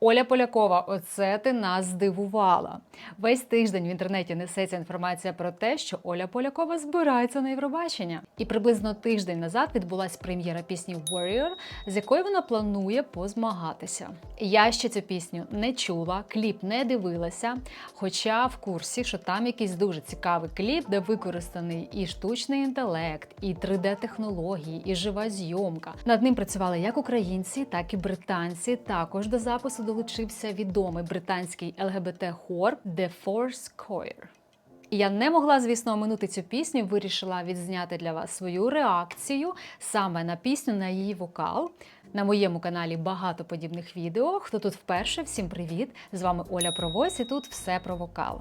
Оля Полякова, оце ти нас здивувала. Весь тиждень в інтернеті несеться інформація про те, що Оля Полякова збирається на Євробачення. І приблизно тиждень назад відбулася прем'єра пісні Warrior, з якою вона планує позмагатися. Я ще цю пісню не чула, кліп не дивилася, хоча в курсі, що там якийсь дуже цікавий кліп, де використаний і штучний інтелект, і 3D-технології, і жива зйомка. Над ним працювали як українці, так і британці. Також до запису долучився відомий британський ЛГБТ-хор The Force Choir. І Я не могла, звісно, оминути цю пісню. Вирішила відзняти для вас свою реакцію саме на пісню, на її вокал. На моєму каналі багато подібних відео. Хто тут вперше, всім привіт! З вами Оля Провось і тут все про вокал.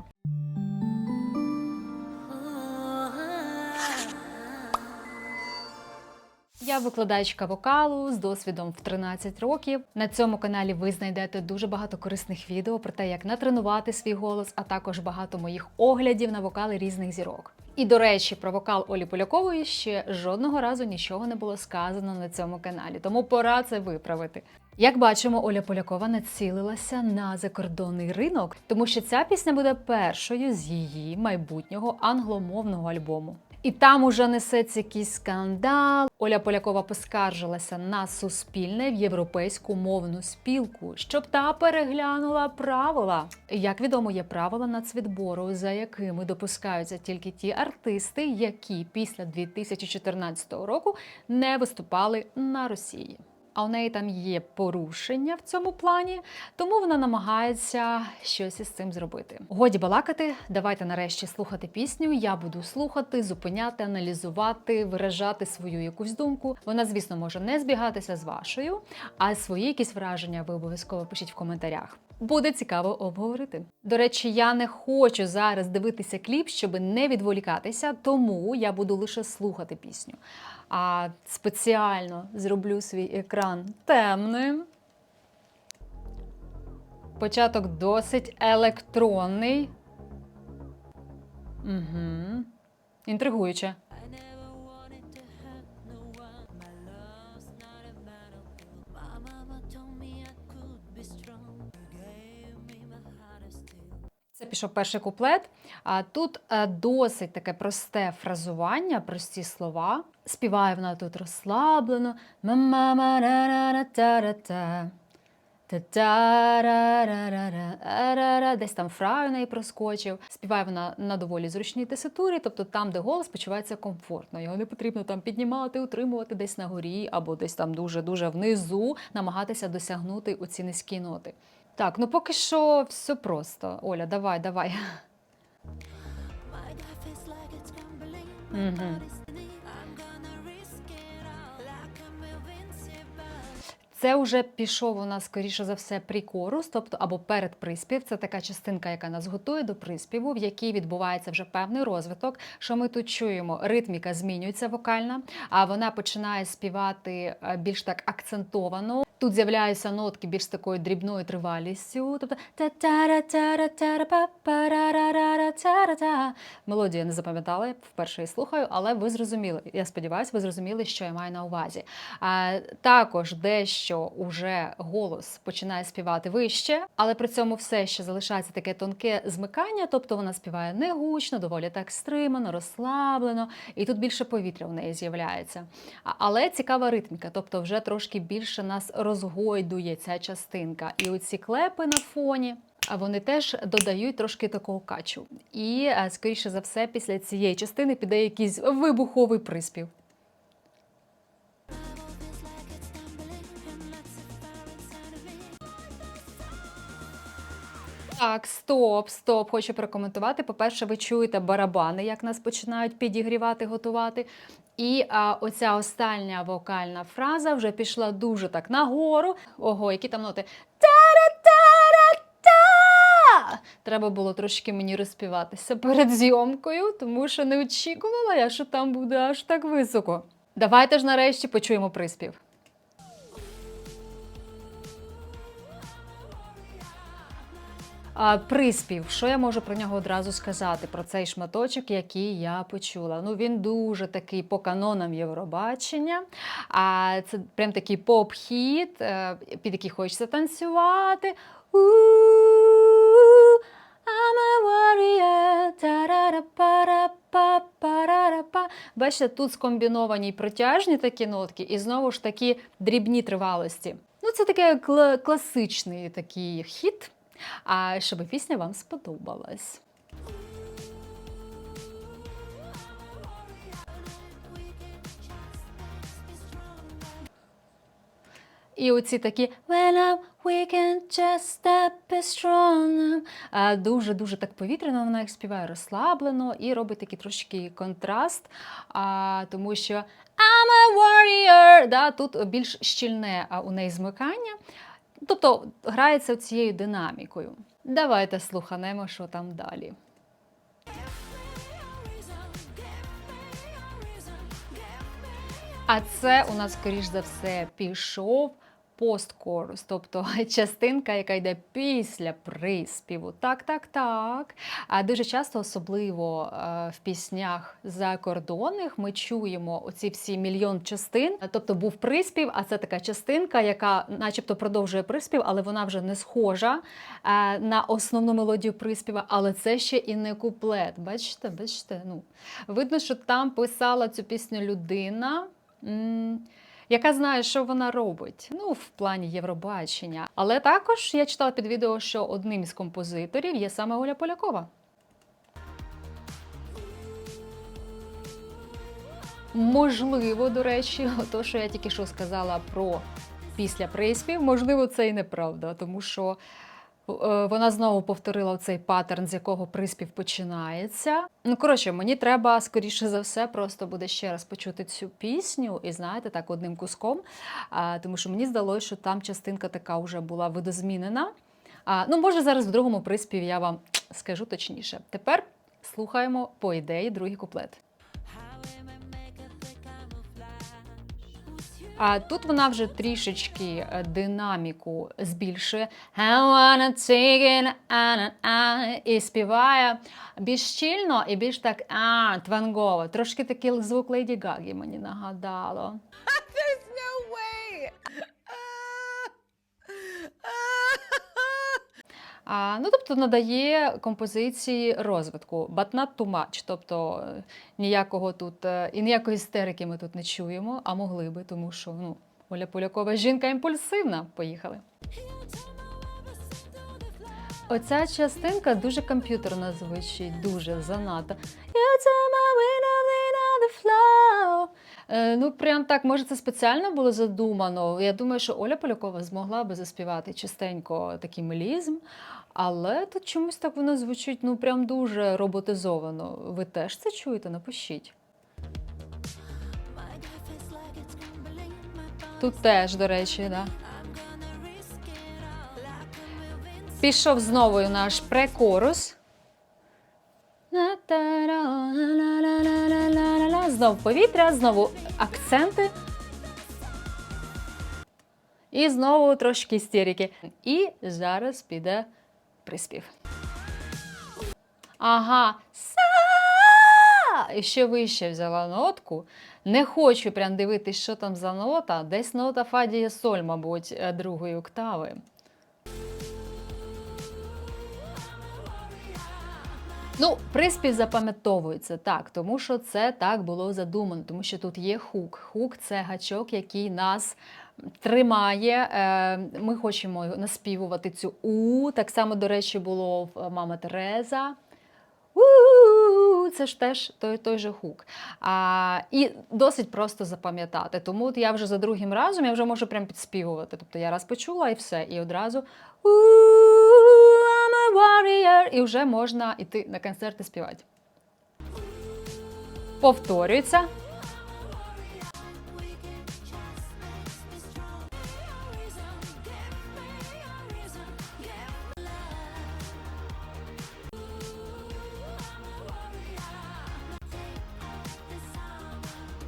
Я викладачка вокалу з досвідом в 13 років. На цьому каналі ви знайдете дуже багато корисних відео про те, як натренувати свій голос, а також багато моїх оглядів на вокали різних зірок. І до речі, про вокал Олі Полякової ще жодного разу нічого не було сказано на цьому каналі, тому пора це виправити. Як бачимо, Оля Полякова націлилася на закордонний ринок, тому що ця пісня буде першою з її майбутнього англомовного альбому. І там уже несеться якийсь скандал. Оля Полякова поскаржилася на суспільне в європейську мовну спілку, щоб та переглянула правила. Як відомо, є правила нацвідбору, за якими допускаються тільки ті артисти, які після 2014 року не виступали на Росії. А у неї там є порушення в цьому плані, тому вона намагається щось із цим зробити. Годі балакати, давайте нарешті слухати пісню. Я буду слухати, зупиняти, аналізувати, виражати свою якусь думку. Вона, звісно, може не збігатися з вашою, а свої якісь враження ви обов'язково пишіть в коментарях. Буде цікаво обговорити. До речі, я не хочу зараз дивитися кліп, щоб не відволікатися, тому я буду лише слухати пісню. А спеціально зроблю свій екран темним. Початок досить електронний. Угу. Інтригуюче. Пішов перший куплет. Тут е, досить таке просте фразування, прості слова. Співає вона тут розслаблено. Десь там фрай у неї проскочив. Співає вона на доволі зручній теситурі, тобто там, де голос почувається комфортно. Його не потрібно там піднімати, утримувати десь на горі або десь там дуже-дуже внизу, намагатися досягнути у ці низькі ноти. Так, ну поки що все просто. Оля, давай, давай. Це вже пішов у нас, скоріше за все, прикорус, тобто або передприспів. Це така частинка, яка нас готує до приспіву, в якій відбувається вже певний розвиток. Що ми тут чуємо? Ритміка змінюється вокальна, а вона починає співати е, більш так акцентовано. Тут з'являються нотки більш такою дрібною тривалістю. Тобто. Мелодію я не запам'ятала, я вперше її слухаю, але ви зрозуміли. Я сподіваюся, ви зрозуміли, що я маю на увазі. А, також дещо уже голос починає співати вище, але при цьому все ще залишається таке тонке змикання, тобто вона співає не гучно, доволі так стримано, розслаблено, і тут більше повітря в неї з'являється. Але цікава ритміка, тобто вже трошки більше нас розгойдує ця частинка. І оці клепи на фоні. А вони теж додають трошки такого качу. І, е, скоріше за все, після цієї частини піде якийсь вибуховий приспів. Так, стоп, стоп, хочу прокоментувати. По-перше, ви чуєте барабани, як нас починають підігрівати, готувати. І а, оця остання вокальна фраза вже пішла дуже так нагору. Ого, які там ноти. Та-ра-та-ра-та! Треба було трошки мені розпіватися перед зйомкою, тому що не очікувала я, що там буде аж так високо. Давайте ж нарешті почуємо приспів. Приспів, що я можу про нього одразу сказати? Про цей шматочок, який я почула. Ну він дуже такий по канонам Євробачення. А це прям такий поп-хіт, е, під який хочеться танцювати. I'm a warrior. Бачите, тут скомбіновані протяжні такі нотки, і знову ж такі дрібні тривалості. Ну, це кла- класичний такий хіт. А щоб пісня вам сподобалась. І оці такі When I'm weak and just bit strong. Дуже-дуже так повітряно вона їх співає розслаблено і робить такий трошки контраст, а, тому що I'm a warrior. Да, тут більш щільне у неї змикання. Тобто грається цією динамікою. Давайте слуханемо, що там далі. А це у нас, скоріш за все, пішов посткорус, тобто частинка, яка йде після приспіву. Так, так, так. А дуже часто, особливо е, в піснях закордонних, ми чуємо оці всі мільйон частин. Тобто був приспів, а це така частинка, яка, начебто, продовжує приспів, але вона вже не схожа е, на основну мелодію приспіва. Але це ще і не куплет. Бачите, бачите? Ну, видно, що там писала цю пісню людина. Яка знає, що вона робить, ну в плані Євробачення. Але також я читала під відео, що одним з композиторів є саме Оля Полякова. Можливо, до речі, то, що я тільки що сказала про після приспів, можливо, це і неправда, тому що вона знову повторила цей паттерн, з якого приспів починається. Ну, коротше, мені треба, скоріше за все, просто буде ще раз почути цю пісню і, знаєте, так, одним куском. А, тому що мені здалося, що там частинка така вже була видозмінена. А, ну, може, зараз в другому приспіві я вам скажу точніше. Тепер слухаємо по ідеї другий куплет. А тут вона вже трішечки е, динаміку збільшує. І співає більш щільно і більш так а, твангово. Трошки такий звук Леді Гагі мені нагадало. А, ну, тобто надає композиції розвитку, but not too much. Тобто е, ніякого тут е, і ніякої істерики ми тут не чуємо, а могли би, тому що ну, Оля Полякова жінка імпульсивна. Поїхали. Оця частинка дуже комп'ютерно звучить, дуже занадто. You Е, ну, прям так, може, це спеціально було задумано. Я думаю, що Оля Полякова змогла би заспівати частенько такий мелізм, але тут чомусь так воно звучить ну прям дуже роботизовано. Ви теж це чуєте? Напишіть. Тут теж, до речі, да. Пішов знову наш прекорус. Знову повітря, знову акценти. І знову трошки істерики. І зараз піде приспів. Ага. І ще вище взяла нотку. Не хочу прям дивитись, що там за нота. Десь нота фа дієс соль, мабуть, другої октави. Ну, приспів запам'ятовується так, тому що це так було задумано, тому що тут є хук. Хук це гачок, який нас тримає. Е, Ми хочемо наспівувати цю у. Так само, до речі, було в Мама Тереза. У-у-у, Це ж теж той, той же хук. А, і досить просто запам'ятати. Тому я вже за другим разом я вже можу прям підспівувати. Тобто я раз почула і все, і одразу у I'm a warrior, і вже можна йти на концерти співати. Повторюється.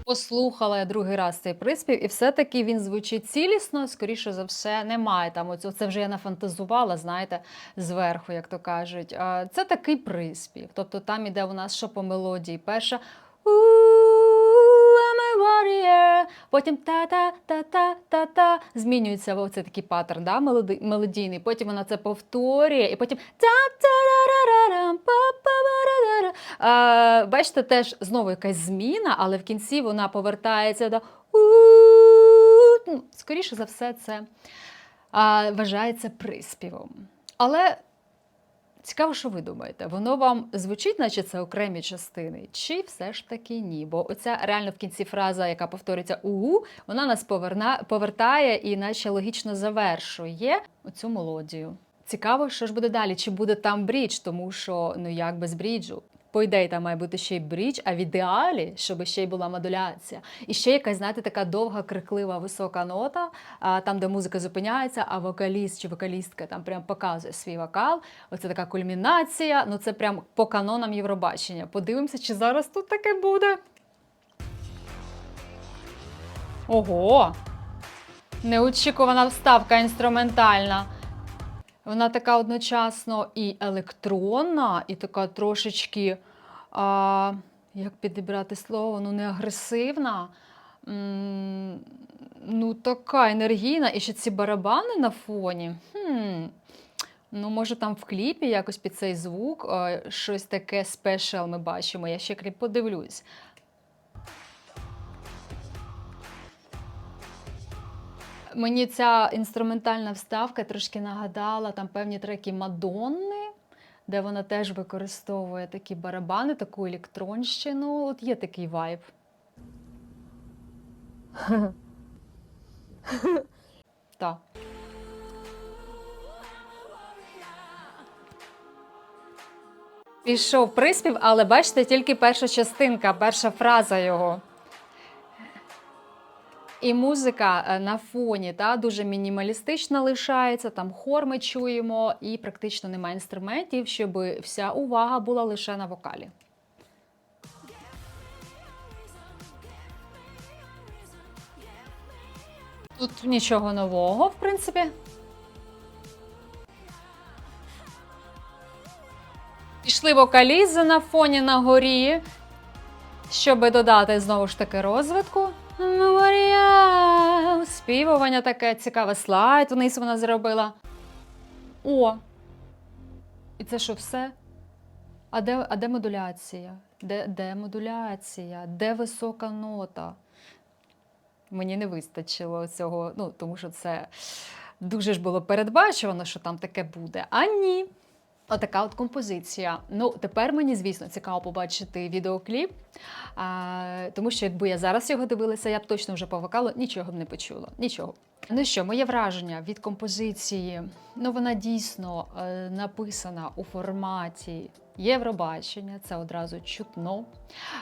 Послухала я другий раз цей приспів, і все-таки він звучить цілісно, скоріше за все, немає там. Оцього, це вже я нафантазувала, знаєте, зверху, як то кажуть. Це такий приспів. Тобто там іде у нас що по мелодії. Перша. «Ooh, I'm a warrior», Потім та-та-та-та-та-та. Змінюється оце такий паттерн, да, мелодійний. Потім вона це повторює, і потім та-та-ра-ра-ра-рам, па-па-ра-ра-ра. А, Бачите, теж знову якась зміна, але в кінці вона повертається до. Ну, скоріше за все, це вважається приспівом. Але цікаво, що ви думаєте, воно вам звучить, наче це окремі частини, чи все ж таки ні? Бо оця реально в кінці фраза, яка повторюється угу, вона нас поверна, повертає і наче логічно завершує оцю мелодію. Цікаво, що ж буде далі, чи буде там брідж, тому що ну як без бріджу. По ідеї, там має бути ще й брідж, а в ідеалі, щоб ще й була модуляція. І ще якась, знаєте, така довга, криклива, висока нота, там, де музика зупиняється, а вокаліст чи вокалістка там прям показує свій вокал. Оце така кульмінація. Ну це прям по канонам Євробачення. Подивимося, чи зараз тут таке буде. Ого! Неочікувана вставка інструментальна. Вона така одночасно і електронна, і така трошечки, а, як підібрати слово, ну не агресивна. М, ну, така енергійна. І ще ці барабани на фоні. Хм. Ну, може, там в кліпі якось під цей звук щось таке спешл ми бачимо. Я ще кліп подивлюсь. Мені ця інструментальна вставка трошки нагадала там певні треки Мадонни, де вона теж використовує такі барабани, таку електронщину. От є такий вайб. Так. Пішов приспів, але бачите, тільки перша частинка, перша фраза його. І музика е, на фоні та, дуже мінімалістична лишається, там хор ми чуємо, і практично немає інструментів, щоб вся увага була лише на вокалі. Тут нічого нового, в принципі. Пішли вокалізи на фоні на горі, щоб додати знову ж таки розвитку. Меморіал. Співування таке цікаве. Слайд вниз вона зробила. О! І це що все? А де, а де модуляція? Де, де модуляція? Де висока нота? Мені не вистачило цього, ну, тому що це дуже ж було передбачувано, що там таке буде. А ні. Отака от композиція. Ну, тепер мені, звісно, цікаво побачити відеокліп, а, тому що якби я зараз його дивилася, я б точно вже по нічого б не почула. Нічого. Ну що, моє враження від композиції, ну вона дійсно е, написана у форматі Євробачення, це одразу чутно.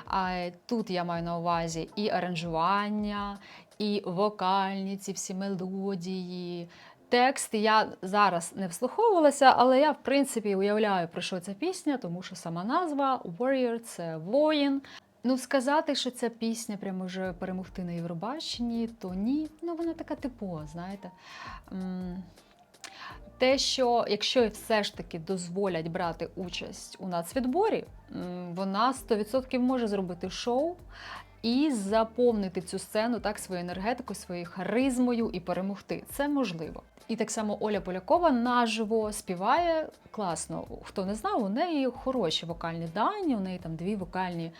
А тут я маю на увазі і аранжування, і вокальні ці всі мелодії. Текст я зараз не вслуховувалася, але я в принципі уявляю, про що ця пісня, тому що сама назва Warrior це воїн. Ну, сказати, що ця пісня прямо може перемогти на Євробаченні, то ні. Ну, вона така типова, знаєте. Те, що якщо все ж таки дозволять брати участь у нацвідборі, вона 100% може зробити шоу і заповнити цю сцену так своєю енергетикою, своєю харизмою і перемогти. Це можливо. І так само Оля Полякова наживо співає класно. Хто не знав, у неї хороші вокальні дані, у неї там дві вокальні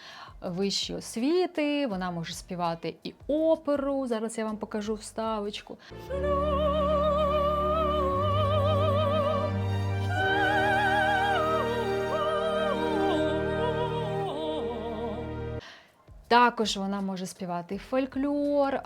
вищі освіти. Вона може співати і оперу. Зараз я вам покажу вставочку. Також вона може співати фольклор. е,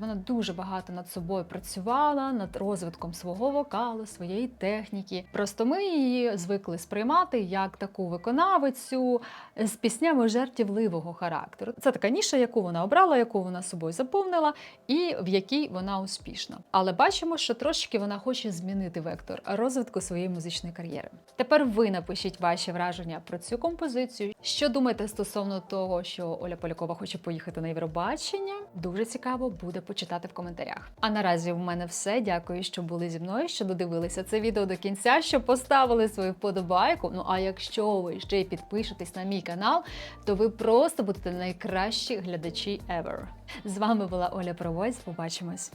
Вона дуже багато над собою працювала, над розвитком свого вокалу, своєї техніки. Просто ми її звикли сприймати як таку виконавицю з піснями жартівливого характеру. Це така ніша, яку вона обрала, яку вона собою заповнила, і в якій вона успішна. Але бачимо, що трошки вона хоче змінити вектор розвитку своєї музичної кар'єри. Тепер ви напишіть ваші враження про цю композицію. Що думаєте стосовно того, що Оля Полякова Полякова хоче поїхати на Євробачення. Дуже цікаво буде почитати в коментарях. А наразі в мене все. Дякую, що були зі мною, що додивилися це відео до кінця, що поставили свою вподобайку. Ну а якщо ви ще й підпишетесь на мій канал, то ви просто будете найкращі глядачі ever. З вами була Оля Провоць. Побачимось.